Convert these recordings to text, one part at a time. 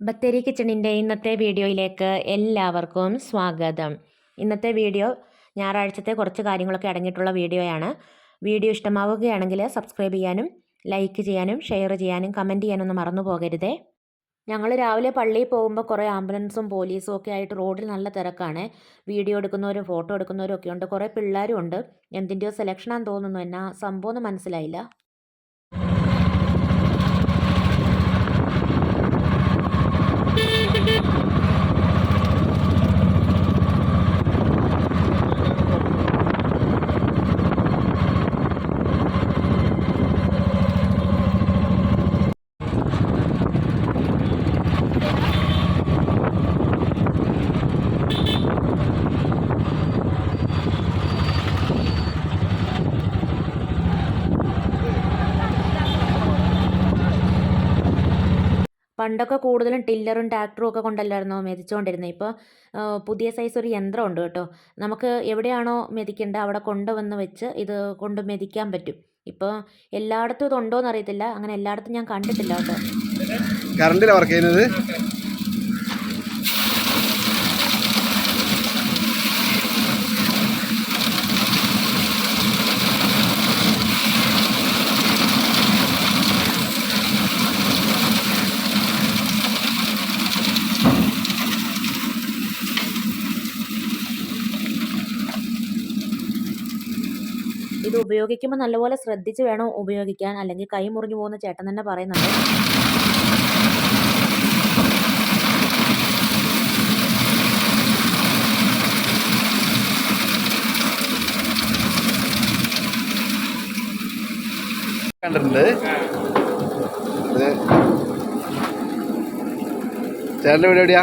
ബത്തേരി കിച്ചണിന്റെ ഇന്നത്തെ വീഡിയോയിലേക്ക് എല്ലാവർക്കും സ്വാഗതം. ഇന്നത്തെ വീഡിയോ ഞായറാഴ്ചത്തെ കുറച്ച് കാര്യങ്ങളൊക്കെ അടങ്ങിയിട്ടുള്ള വീഡിയോയാണ്. വീഡിയോ ഇഷ്ടമാവുകയാണെങ്കിൽ സബ്സ്ക്രൈബ് ചെയ്യാനും ലൈക്ക് ചെയ്യാനും ഷെയർ ചെയ്യാനും കമന്റ് ചെയ്യാനൊന്നും മറന്നു പോകരുതേ. ഞങ്ങൾ രാവിലെ പള്ളിയിൽ പോകുമ്പോൾ കുറേ ആംബുലൻസും പോലീസും ഒക്കെ ആയിട്ട് റോഡിൽ നല്ല തിരക്കാണ്. വീഡിയോ എടുക്കുന്നവരും ഫോട്ടോ എടുക്കുന്നവരും ഒക്കെ ഉണ്ട്. കുറേ പിള്ളേരും ഉണ്ട്. എന്തിന്റെയോ സെലക്ഷനാന്ന് തോന്നുന്നു. എന്നാ സംഭവം മനസ്സിലായില്ല. പണ്ടൊക്കെ കൂടുതലും ടില്ലറും ട്രാക്ടറും ഒക്കെ കൊണ്ടല്ലായിരുന്നോ മെതിച്ചുകൊണ്ടിരുന്നത് ഇപ്പോൾ പുതിയ സൈസ് ഒരു യന്ത്രം ഉണ്ട് കേട്ടോ. നമുക്ക് എവിടെയാണോ മെതിക്കേണ്ടത് അവിടെ കൊണ്ടുവന്ന് വെച്ച് ഇത് കൊണ്ട് മെതിക്കാൻ പറ്റും. ഇപ്പോൾ എല്ലായിടത്തും ഇതുണ്ടോയെന്ന് അറിയത്തില്ല അങ്ങനെ എല്ലായിടത്തും ഞാൻ കണ്ടിട്ടില്ല കേട്ടോ. കറണ്ടിലാണ് വർക്ക് ചെയ്യുന്നത്? ഉപയോഗിക്കുമ്പോൾ നല്ലപോലെ ശ്രദ്ധിച്ച് വേണം ഉപയോഗിക്കാൻ. അല്ലെങ്കിൽ കൈ മുറിഞ്ഞു പോകുന്ന ചേട്ടൻ തന്നെ പറയുന്നുണ്ട്. കണ്ടിട്ടുണ്ട്. ചേട്ടന്റെ വീട് എവിടെയാ?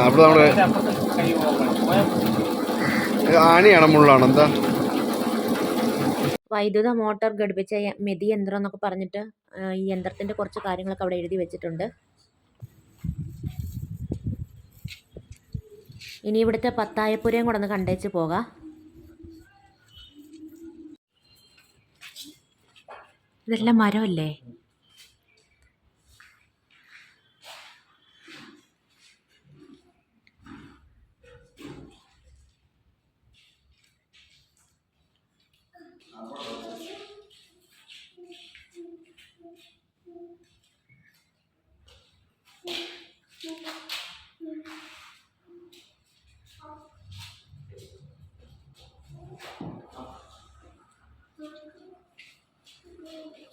അവിടെ നമ്മുടെ ആണിയാണ് മുള്ളാണോ എന്താ? വൈദ്യുത മോട്ടോർ ഘടിപ്പിച്ച മെതി യന്ത്രം എന്നൊക്കെ പറഞ്ഞിട്ട് ഈ യന്ത്രത്തിന്റെ കുറച്ച് കാര്യങ്ങളൊക്കെ അവിടെ എഴുതി വെച്ചിട്ടുണ്ട്. ഇനി ഇവിടുത്തെ പത്തായപ്പുരയും കൂടെ ഒന്ന് കണ്ടേച്ച് പോകാം. ഇതെല്ലാം മരമല്ലേ?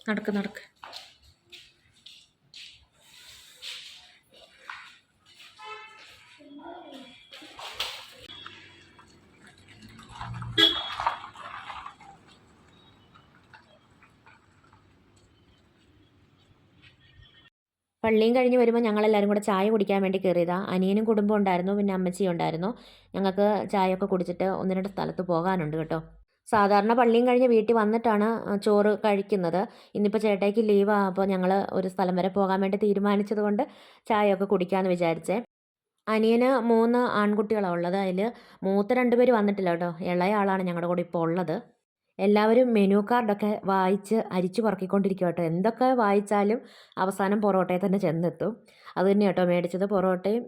നടക്ക് നടക്ക്. പള്ളിയും കഴിഞ്ഞ് വരുമ്പോൾ ഞങ്ങളെല്ലാവരും കൂടെ ചായ കുടിക്കാൻ വേണ്ടി കയറിയതാണ് അനിയനും കുടുംബം ഉണ്ടായിരുന്നു പിന്നെ അമ്മച്ചിയും ഉണ്ടായിരുന്നു. ഞങ്ങൾക്ക് ചായയൊക്കെ കുടിച്ചിട്ട് ഒന്ന് രണ്ട് സ്ഥലത്ത് പോകാനുണ്ട് കേട്ടോ. സാധാരണ പള്ളിയും കഴിഞ്ഞ് വീട്ടിൽ വന്നിട്ടാണ് ചോറ് കഴിക്കുന്നത്. ഇന്നിപ്പോൾ ചേട്ടായിക്ക് ലീവാണ് അപ്പോൾ ഞങ്ങൾ ഒരു സ്ഥലം വരെ പോകാൻ വേണ്ടി തീരുമാനിച്ചത് കൊണ്ട് ചായയൊക്കെ കുടിക്കാമെന്ന് വിചാരിച്ചേ. അനിയന് മൂന്ന് ആൺകുട്ടികളാണ് ഉള്ളത്. അതിൽ മൂത്ത രണ്ടുപേര് വന്നിട്ടില്ല കേട്ടോ. ഇളയ ആളാണ് ഞങ്ങളുടെ കൂടെ ഇപ്പോൾ ഉള്ളത്. എല്ലാവരും മെനു കാർഡൊക്കെ വായിച്ച് അരിച്ചു പറക്കിക്കൊണ്ടിരിക്കും കേട്ടോ. എന്തൊക്കെ വായിച്ചാലും അവസാനം പൊറോട്ടയെ തന്നെ ചെന്നെത്തും. അത് തന്നെ കേട്ടോ മേടിച്ചത്. പൊറോട്ടയും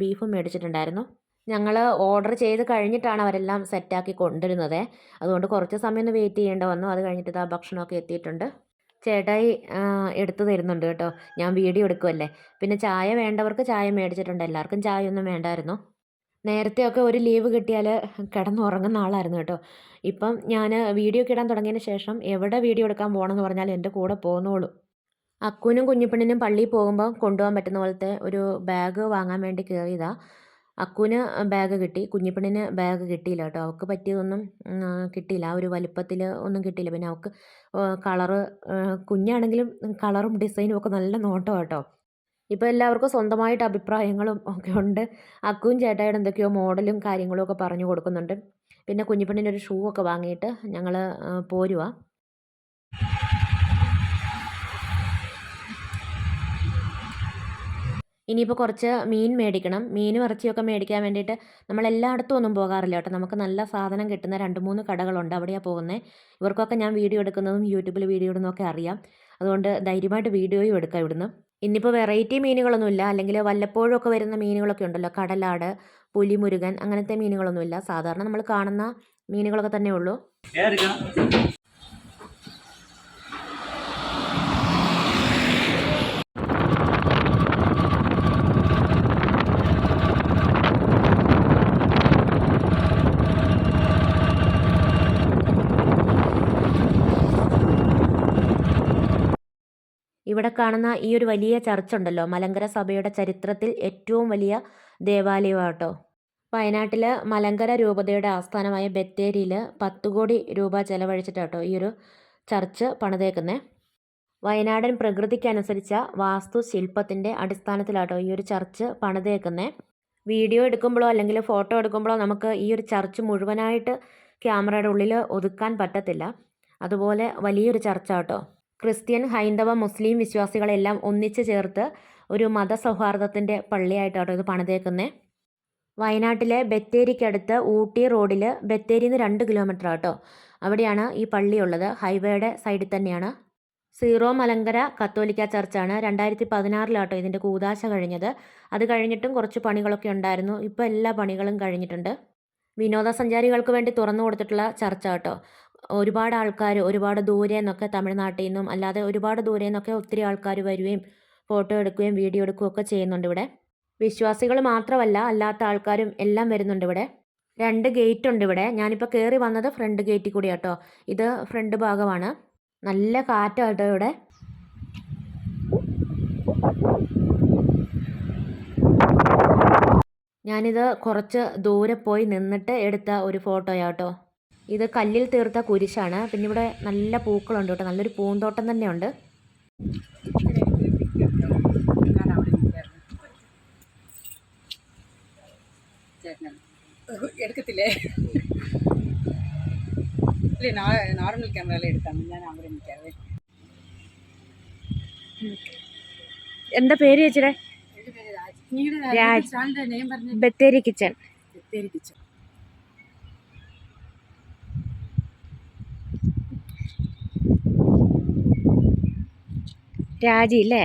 ബീഫും മേടിച്ചിട്ടുണ്ടായിരുന്നു. ഞങ്ങൾ ഓർഡർ ചെയ്ത് കഴിഞ്ഞിട്ടാണ് അവരെല്ലാം സെറ്റാക്കി കൊണ്ടുവരുന്നത്. അതുകൊണ്ട് കുറച്ച് സമയം ഒന്ന് വെയിറ്റ് ചെയ്യേണ്ട വന്നു. അത് കഴിഞ്ഞിട്ട് ഇതാ ഭക്ഷണമൊക്കെ എത്തിയിട്ടുണ്ട്. ചേട്ടായി എടുത്തു തരുന്നുണ്ട് കേട്ടോ. ഞാൻ വീഡിയോ എടുക്കുമല്ലേ പിന്നെ ചായ വേണ്ടവർക്ക് ചായ മേടിച്ചിട്ടുണ്ട്. എല്ലാവർക്കും ചായ ഒന്നും വേണ്ടായിരുന്നു. നേരത്തെയൊക്കെ ഒരു ലീവ് കിട്ടിയാൽ കിടന്നുറങ്ങുന്ന ആളായിരുന്നു കേട്ടോ. ഇപ്പം ഞാൻ വീഡിയോ കിടാൻ തുടങ്ങിയതിന് ശേഷം എവിടെ വീഡിയോ എടുക്കാൻ പോകണമെന്ന് പറഞ്ഞാൽ എന്റെ കൂടെ പോകുന്നോളൂ അക്കുനും കുഞ്ഞിപ്പെണ്ണിനും പള്ളിയിൽ പോകുമ്പോൾ കൊണ്ടുപോകാൻ പറ്റുന്ന പോലത്തെ ഒരു ബാഗ് വാങ്ങാൻ വേണ്ടി കയറിയതാ. അക്കുവിന് ബാഗ് കിട്ടി. കുഞ്ഞിപ്പെണ്ണിന് ബാഗ് കിട്ടിയില്ല കേട്ടോ. അവൾക്ക് പറ്റിയതൊന്നും കിട്ടിയില്ല. ആ ഒരു വലിപ്പത്തിൽ ഒന്നും കിട്ടിയില്ല. പിന്നെ അവൾക്ക് കളറ് കുഞ്ഞാണെങ്കിലും കളറും ഡിസൈനും ഒക്കെ നല്ല നോട്ടം കേട്ടോ. ഇപ്പോൾ എല്ലാവർക്കും സ്വന്തമായിട്ട് അഭിപ്രായങ്ങളും ഒക്കെ ഉണ്ട്. അക്കുവും ചേട്ടായുടെ എന്തൊക്കെയോ മോഡലും കാര്യങ്ങളും ഒക്കെ പറഞ്ഞു കൊടുക്കുന്നുണ്ട്. പിന്നെ കുഞ്ഞിപ്പെണ്ണിന് ഒരു ഷൂ ഒക്കെ വാങ്ങിയിട്ട് ഞങ്ങൾ പോരുവാ. ഇനിയിപ്പോൾ കുറച്ച് മീൻ മേടിക്കണം. മീൻ ഇറച്ചിയൊക്കെ മേടിക്കാൻ വേണ്ടിയിട്ട് നമ്മൾ എല്ലായിടത്തും ഒന്നും പോകാറില്ല കേട്ടോ. നമുക്ക് നല്ല സാധനം കിട്ടുന്ന രണ്ട് മൂന്ന് കടകളുണ്ട് അവിടെയാണ് പോകുന്നത് ഇവർക്കൊക്കെ ഞാൻ വീഡിയോ എടുക്കുന്നതും യൂട്യൂബിൽ വീഡിയോ ഇടുന്നതൊക്കെ അറിയാം. അതുകൊണ്ട് ധൈര്യമായിട്ട് വീഡിയോയും എടുക്കാം ഇവിടുന്ന്. ഇന്നിപ്പോൾ വെറൈറ്റി മീനുകളൊന്നുമില്ല. അല്ലെങ്കിൽ വല്ലപ്പോഴും ഒക്കെ വരുന്ന മീനുകളൊക്കെ ഉണ്ടല്ലോ. കടലാട് പുലിമുരുകൻ അങ്ങനത്തെ മീനുകളൊന്നുമില്ല. സാധാരണ നമ്മൾ കാണുന്ന മീനുകളൊക്കെ തന്നെ ഉള്ളൂ. ഇവിടെ കാണുന്ന ഈ ഒരു വലിയ ചർച്ച് ഉണ്ടല്ലോ മലങ്കര സഭയുടെ ചരിത്രത്തിൽ ഏറ്റവും വലിയ ദേവാലയമാട്ടോ. കേട്ടോ വയനാട്ടിൽ മലങ്കര രൂപതയുടെ ആസ്ഥാനമായ ബത്തേരിയിൽ പത്ത് കോടി രൂപ ചെലവഴിച്ചിട്ടാട്ടോ ഈ ഒരു ചർച്ച് പണിതേക്കുന്നത് വയനാടൻ പ്രകൃതിക്കനുസരിച്ച വാസ്തുശില്പത്തിന്റെ അടിസ്ഥാനത്തിലാട്ടോ ഈ ഒരു ചർച്ച് പണിതേക്കുന്നത് വീഡിയോ എടുക്കുമ്പോഴോ അല്ലെങ്കിൽ ഫോട്ടോ എടുക്കുമ്പോഴോ നമുക്ക് ഈ ഒരു ചർച്ച് മുഴുവനായിട്ട് ക്യാമറയുടെ ഉള്ളിൽ ഒതുക്കാൻ പറ്റത്തില്ല. അതുപോലെ വലിയൊരു ചർച്ചാട്ടോ. ക്രിസ്ത്യൻ ഹൈന്ദവ മുസ്ലിം വിശ്വാസികളെല്ലാം ഒന്നിച്ചു ചേർത്ത് ഒരു മതസൗഹാർദ്ദത്തിന്റെ പള്ളിയായിട്ടാണ് ഇത് പണിതേക്കുന്നത് വയനാട്ടിലെ ബത്തേരിക്കടുത്ത് ഊട്ടി റോഡിൽ ബത്തേരിയിൽ നിന്ന് രണ്ട് കിലോമീറ്റർ ആട്ടോ അവിടെയാണ് ഈ പള്ളി ഉള്ളത് ഹൈവേയുടെ സൈഡിൽ തന്നെയാണ്. സീറോ മലങ്കര കത്തോലിക്ക ചർച്ചാണ്. രണ്ടായിരത്തി പതിനാറിലാട്ടോ ഇതിന്റെ കൂതാശ കഴിഞ്ഞത്. അത് കഴിഞ്ഞിട്ടും കുറച്ച് പണികളൊക്കെ ഉണ്ടായിരുന്നു. ഇപ്പോൾ എല്ലാ പണികളും കഴിഞ്ഞിട്ടുണ്ട്. വിനോദസഞ്ചാരികൾക്ക് വേണ്ടി തുറന്നു കൊടുത്തിട്ടുള്ള ചർച്ച കേട്ടോ. ഒരുപാട് ആൾക്കാർ ഒരുപാട് ദൂരെ നിന്നൊക്കെ തമിഴ്നാട്ടിൽ നിന്നും അല്ലാതെ ഒരുപാട് ദൂരെ നിന്നൊക്കെ ഒത്തിരി ആൾക്കാർ വരികയും ഫോട്ടോ എടുക്കുകയും വീഡിയോ എടുക്കുകയും ഒക്കെ ചെയ്യുന്നുണ്ട് ഇവിടെ. വിശ്വാസികൾ മാത്രമല്ല അല്ലാത്ത ആൾക്കാരും എല്ലാം വരുന്നുണ്ട് ഇവിടെ. രണ്ട് ഗേറ്റ് ഉണ്ട് ഇവിടെ. ഞാനിപ്പോൾ കയറി വന്നത് ഫ്രണ്ട് ഗേറ്റിൽ കൂടി കേട്ടോ ഇത് ഫ്രണ്ട് ഭാഗമാണ്. നല്ല കാറ്റാട്ടോ ഇവിടെ. ഞാനിത് കുറച്ച് ദൂരെ പോയി നിന്നിട്ട് എടുത്ത ഒരു ഫോട്ടോയാട്ടോ. ഇത് കല്ലിൽ തീർത്ത കുരിശാണ്. പിന്നെ ഇവിടെ നല്ല പൂക്കളുണ്ട് കേട്ടോ. നല്ലൊരു പൂന്തോട്ടം തന്നെയുണ്ട്. എടുക്കത്തില്ലേ? ഇല്ല നോർമൽ ക്യാമറയിൽ എടുക്കാം. ഞാൻ അവിടെ നിൽക്കാവേ എന്താ പേര് ചേച്ചിയുടെ? ബത്തേരി കിച്ചൺ ബത്തേരി കിച്ചൺ രാജി അല്ലേ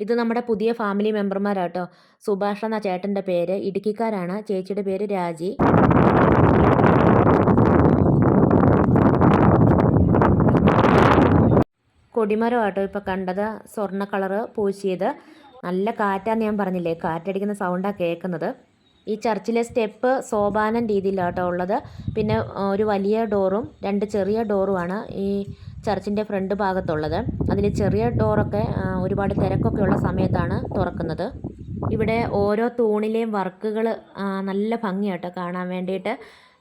ഇത് നമ്മുടെ പുതിയ ഫാമിലി മെമ്പർമാരാട്ടോ. സുഭാഷ് എന്ന ചേട്ടന്റെ പേര് ഇടുക്കിക്കാരാണ്. ചേച്ചിയുടെ പേര് രാജി. കൊടിമരം ആട്ടോ ഇപ്പോൾ കണ്ടത് സ്വർണ കളറ് പൂശിയത്. നല്ല കാറ്റാന്ന് ഞാൻ പറഞ്ഞില്ലേ? കാറ്റടിക്കുന്ന സൗണ്ടാണ് കേൾക്കുന്നത്. ഈ ചർച്ചിലെ സ്റ്റെപ്പ് സോപാനം രീതിയിലാട്ടോ ഉള്ളത്. പിന്നെ ഒരു വലിയ ഡോറും രണ്ട് ചെറിയ ഡോറുമാണ് ഈ ചർച്ചിന്റെ ഫ്രണ്ട് ഭാഗത്തുള്ളത്. അതിൽ ചെറിയ ഡോറൊക്കെ ഒരുപാട് തിരക്കൊക്കെ ഉള്ള സമയത്താണ് തുറക്കുന്നത്. ഇവിടെ ഓരോ തൂണിലെയും വർക്കുകൾ നല്ല ഭംഗിയാട്ടോ കാണാൻ വേണ്ടിയിട്ട്.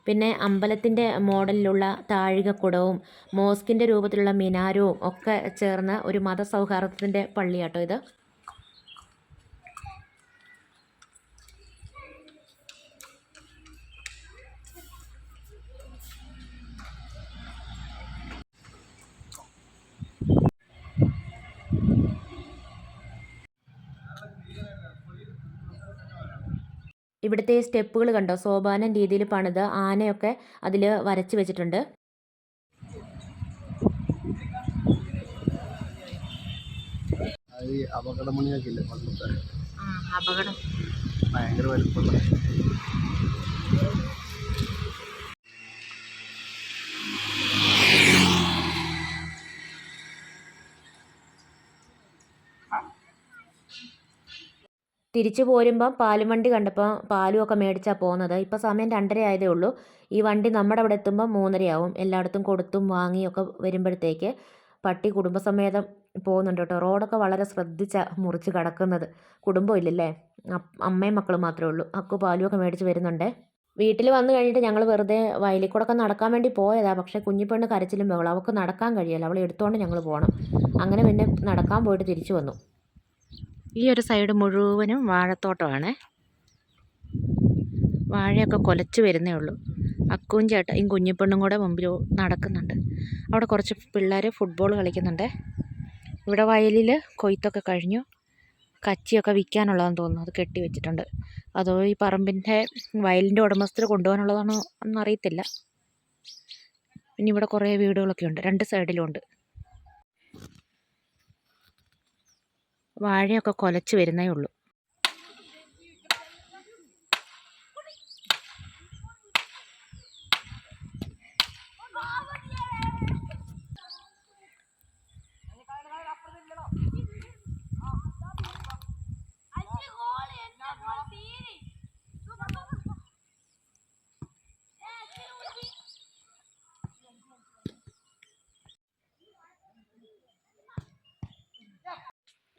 പിന്നെ അമ്പലത്തിന്റെ മോഡലിലുള്ള താഴികക്കുടവും മോസ്കിന്റെ രൂപത്തിലുള്ള മിനാരവും ഒക്കെ ചേർന്ന ഒരു മതസൗഹാർദ്ദത്തിന്റെ പള്ളിയാട്ടോ ഇത്. ഇവിടുത്തെ സ്റ്റെപ്പുകൾ കണ്ടോ? സോപാനം രീതിയിൽ പണിത് ആനയൊക്കെ അതിൽ വരച്ച് വെച്ചിട്ടുണ്ട്. അപകടമണിയൊക്കെ ഇല്ലേ പണ്ടത്തെ? അപകടം. ഭയങ്കര വലിപ്പമുള്ള തിരിച്ചു പോരുമ്പം പാലും വണ്ടി കണ്ടപ്പോൾ പാലും ഒക്കെ മേടിച്ചാണ് പോകുന്നത് ഇപ്പോൾ സമയം രണ്ടര ആയതേ ഉള്ളൂ. ഈ വണ്ടി നമ്മുടെ അവിടെ എത്തുമ്പോൾ മൂന്നരയാവും. എല്ലായിടത്തും കൊടുത്തും വാങ്ങിയൊക്കെ വരുമ്പോഴത്തേക്ക് പട്ടി കുടുംബസമേതം പോകുന്നുണ്ട് കേട്ടോ. റോഡൊക്കെ വളരെ ശ്രദ്ധിച്ച മുറിച്ച് കിടക്കുന്നത്. കുടുംബം ഇല്ലല്ലേ? അമ്മയും മക്കളും മാത്രമേ ഉള്ളൂ. അക്കു പാലും ഒക്കെ മേടിച്ച് വരുന്നുണ്ട്. വീട്ടിൽ വന്നു കഴിഞ്ഞിട്ട് ഞങ്ങൾ വെറുതെ വയലിൽ കൂടെ നടക്കാൻ വേണ്ടി പോയതാ. പക്ഷേ കുഞ്ഞിപ്പെണ്ണ് കരച്ചിലും ബഹളം അവൾക്ക് നടക്കാൻ കഴിയില്ല. അവളെ എടുത്തുകൊണ്ട് ഞങ്ങൾ പോകണം അങ്ങനെ പിന്നെ നടക്കാൻ പോയിട്ട് തിരിച്ചു വന്നു. ഈ ഒരു സൈഡ് മുഴുവനും വാഴത്തോട്ടമാണ്. വാഴയൊക്കെ കൊലച്ചു വരുന്നേ ഉള്ളൂ. അക്കുവും ഈ കുഞ്ഞിപ്പെണ്ണും കൂടെ മുമ്പിൽ നടക്കുന്നുണ്ട്. അവിടെ കുറച്ച് പിള്ളേർ ഫുട്ബോൾ കളിക്കുന്നുണ്ട്. ഇവിടെ വയലിൽ കൊയ്ത്തൊക്കെ കഴിഞ്ഞു. കച്ചിയൊക്കെ വിൽക്കാനുള്ളതെന്ന് തോന്നുന്നു. അത് കെട്ടി വെച്ചിട്ടുണ്ട്. അതോ ഈ പറമ്പിന്റെ വയലിന്റെ ഉടമസ്ഥർ കൊണ്ടുപോകാനുള്ളതാണോ എന്നറിയത്തില്ല. പിന്നെ ഇവിടെ കുറേ വീടുകളൊക്കെ ഉണ്ട്. രണ്ട് സൈഡിലും ഉണ്ട്. വാഴയൊക്കെ കുലച്ച് വരുന്നേ ഉള്ളൂ.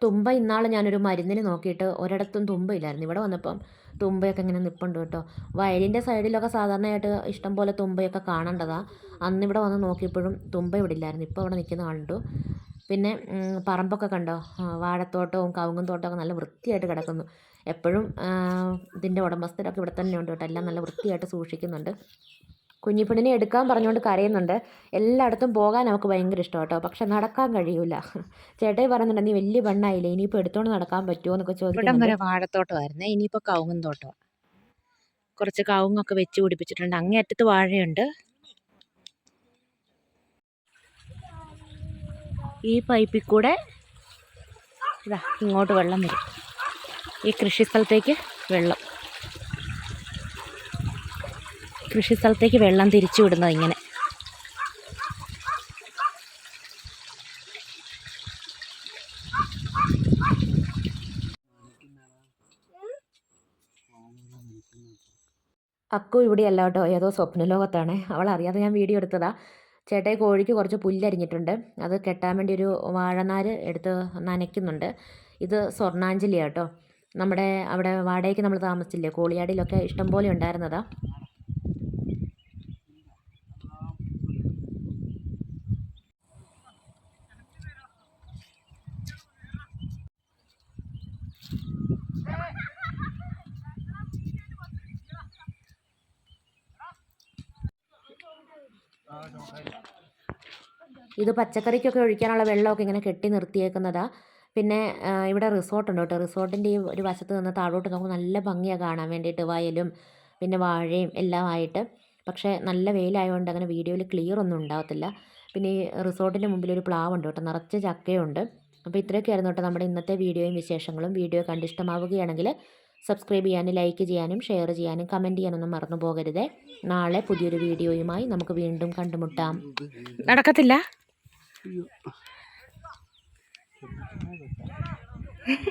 തുമ്പ ഇന്നാൾ ഞാനൊരു മരുന്നിന് നോക്കിയിട്ട് ഒരിടത്തും തുമ്പയില്ലായിരുന്നു. ഇവിടെ വന്നപ്പം തുമ്പയൊക്കെ ഇങ്ങനെ നിൽപ്പുണ്ട് കേട്ടോ. വയലിന്റെ സൈഡിലൊക്കെ സാധാരണയായിട്ട് ഇഷ്ടം പോലെ തുമ്പയൊക്കെ കാണേണ്ടതാണ് അന്ന് ഇവിടെ വന്ന് നോക്കിയപ്പോഴും തുമ്പ ഇവിടെ ഇല്ലായിരുന്നു. ഇപ്പോൾ അവിടെ നിൽക്കുന്ന കണ്ടു. പിന്നെ പറമ്പൊക്കെ കണ്ടോ? വാഴത്തോട്ടവും കവുങ്ങും തോട്ടമൊക്കെ നല്ല വൃത്തിയായിട്ട് കിടക്കുന്നു. എപ്പോഴും ഇതിന്റെ ഉടമസ്ഥരൊക്കെ ഇവിടെ തന്നെ ഉണ്ട് കേട്ടോ. എല്ലാം നല്ല വൃത്തിയായിട്ട് സൂക്ഷിക്കുന്നുണ്ട്. കുഞ്ഞിപ്പെണ്ണിനെ എടുക്കാൻ പറഞ്ഞുകൊണ്ട് കരയുന്നുണ്ട്. എല്ലായിടത്തും പോകാൻ അവൾക്ക് ഭയങ്കര ഇഷ്ടം കേട്ടോ പക്ഷെ നടക്കാൻ കഴിയൂല. ചേട്ടായി പറയുന്നുണ്ട് നീ വലിയ പെണ്ണായില്ലേ ഇനിയിപ്പോൾ എടുത്തോണ്ട് നടക്കാൻ പറ്റുമോ എന്നൊക്കെ ചോദിക്കും വരെ വാഴത്തോട്ടമായിരുന്നേ കവുങ്ങും തോട്ടമാണ് കുറച്ച് കവുങ്ങൊക്കെ വെച്ച് പിടിപ്പിച്ചിട്ടുണ്ട്. അങ്ങേ അറ്റത്ത് വാഴയുണ്ട്. ഈ പൈപ്പിൽ കൂടെ ഇതാ ഇങ്ങോട്ട് വെള്ളം വരും. ഈ കൃഷി സ്ഥലത്തേക്ക് വെള്ളം. കൃഷി സ്ഥലത്തേക്ക് വെള്ളം തിരിച്ചു വിടുന്നത് ഇങ്ങനെ. അക്കു ഇവിടെയല്ല കേട്ടോ. ഏതോ സ്വപ്നലോകത്താണ് അവൾ അറിയാതെ ഞാൻ വീഡിയോ എടുത്തതാ. ചേട്ടായി കോഴിക്ക് കുറച്ച് പുല്ലരിഞ്ഞിട്ടുണ്ട്. അത് കെട്ടാൻ വേണ്ടി ഒരു വാഴനാര് എടുത്ത് നനയ്ക്കുന്നുണ്ട്. ഇത് സ്വർണാഞ്ജലി കേട്ടോ. നമ്മുടെ അവിടെ വാടകയ്ക്ക് നമ്മൾ താമസിച്ചില്ലേ? കോളിയാടിയിലൊക്കെ ഇഷ്ടംപോലെ ഉണ്ടായിരുന്നതാ. ഇത് പച്ചക്കറിക്കൊക്കെ ഒഴിക്കാനുള്ള വെള്ളമൊക്കെ ഇങ്ങനെ കെട്ടി നിർത്തിയേക്കുന്നതാണ് പിന്നെ ഇവിടെ റിസോർട്ടുണ്ട് കേട്ടോ. റിസോർട്ടിന്റെ ഈ ഒരു വശത്ത് നിന്ന് താഴോട്ട് നമുക്ക് നല്ല ഭംഗിയാണ് കാണാൻ വേണ്ടിയിട്ട് വയലും പിന്നെ വാഴയും എല്ലാം ആയിട്ട്. പക്ഷേ നല്ല വെയിലായതുകൊണ്ട് അങ്ങനെ വീഡിയോയിൽ ക്ലിയർ ഒന്നും ഉണ്ടാകത്തില്ല പിന്നെ ഈ റിസോർട്ടിന്റെ മുമ്പിൽ ഒരു പ്ലാവ് ഉണ്ട് കേട്ടോ. നിറച്ച് ചക്കയുണ്ട്. അപ്പോൾ ഇത്രയൊക്കെ ആയിരുന്നു കേട്ടോ നമ്മുടെ ഇന്നത്തെ വീഡിയോയും വിശേഷങ്ങളും. വീഡിയോ കണ്ടിഷ്ടമാവുകയാണെങ്കിൽ സബ്സ്ക്രൈബ് ചെയ്യാനും ലൈക്ക് ചെയ്യാനും ഷെയർ ചെയ്യാനും കമന്റ് ചെയ്യാനൊന്നും മറന്നു പോകരുതേ. നാളെ പുതിയൊരു വീഡിയോയുമായി നമുക്ക് വീണ്ടും കണ്ടുമുട്ടാം. നടക്കത്തില്ല? 哎呦、あ、